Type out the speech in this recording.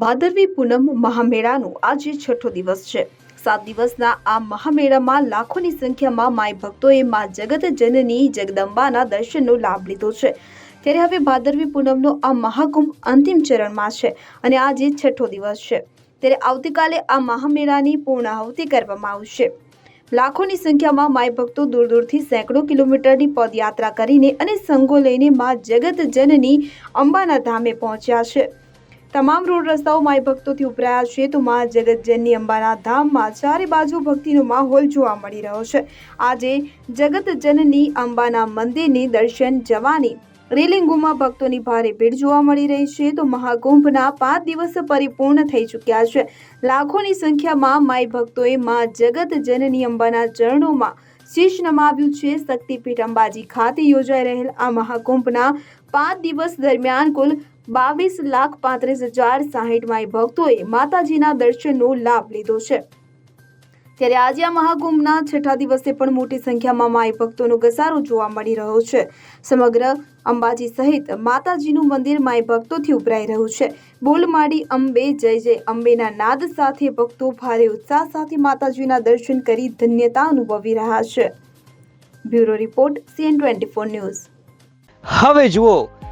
ભાદરવી પૂનમ મહામેળાનો આજે છઠ્ઠો દિવસ છે. સાત દિવસના આ મહામેળામાં લાખોની સંખ્યામાં માય ભક્તોએ મા જગત જનની જગદંબાના દર્શનનો લાભ લીધો છે. ત્યારે હવે ભાદરવી પૂનમનો આ મહાકુંભ અંતિમ ચરણમાં છે અને આજે છઠ્ઠો દિવસ છે. ત્યારે આવતીકાલે આ મહામેળાની પૂર્ણાહુતિ કરવામાં આવશે. લાખોની સંખ્યામાં માય ભક્તો દૂર દૂરથી સેંકડો કિલોમીટરની પદયાત્રા કરીને અને સંઘો લઈને મા જગત જનની અંબાના ધામે પહોંચ્યા છે. તમામ રોડ રસ્તાઓ માય ભક્તોથી ઉભરાયા છે. તો મા જગતજનની અંબાના ધામમાં ચારે બાજુ ભક્તિનો માહોલ જોવા મળી રહ્યો છે. આજે જગતજનની અંબાના મંદિરની દર્શન જવાની રેલિંગોમાં ભક્તોની ભારે ભીડ જોવા મળી રહી છે. તો મહાકુંભના પાંચ દિવસ પરિપૂર્ણ થઈ ચૂક્યા છે. લાખોની સંખ્યામાં માય ભક્તોએ મા જગતજનની અંબાના ચરણોમાં શીશ નમાવ્યું છે. શક્તિપીઠ અંબાજી ખાતે યોજાઈ રહેલ આ મહાકુંભના પાંચ દિવસ દરમિયાન કુલ બાવીસ લાખ પાંત્રીસ હજાર સાહીઠ માય ભક્તોએ માતાજીના દર્શનનો લાભ લીધો છે. ત્યારે આજે આ મહાકુંભના છઠ્ઠા દિવસે પણ મોટી સંખ્યામાં માય ભક્તોનો ઘસારો જોવા મળી રહ્યો છે. સમગ્ર અંબાજી સહિત માતાજીનું મંદિર માય ભક્તોથી ઉભરાઈ રહ્યું છે. બોલમાડી અંબે જય જય અંબેના નાદ સાથે ભક્તો ભારે ઉત્સાહ સાથે માતાજીના દર્શન કરી ધન્યતા અનુભવી રહ્યા છે. Bureau report CN twenty four news. હવે જુઓ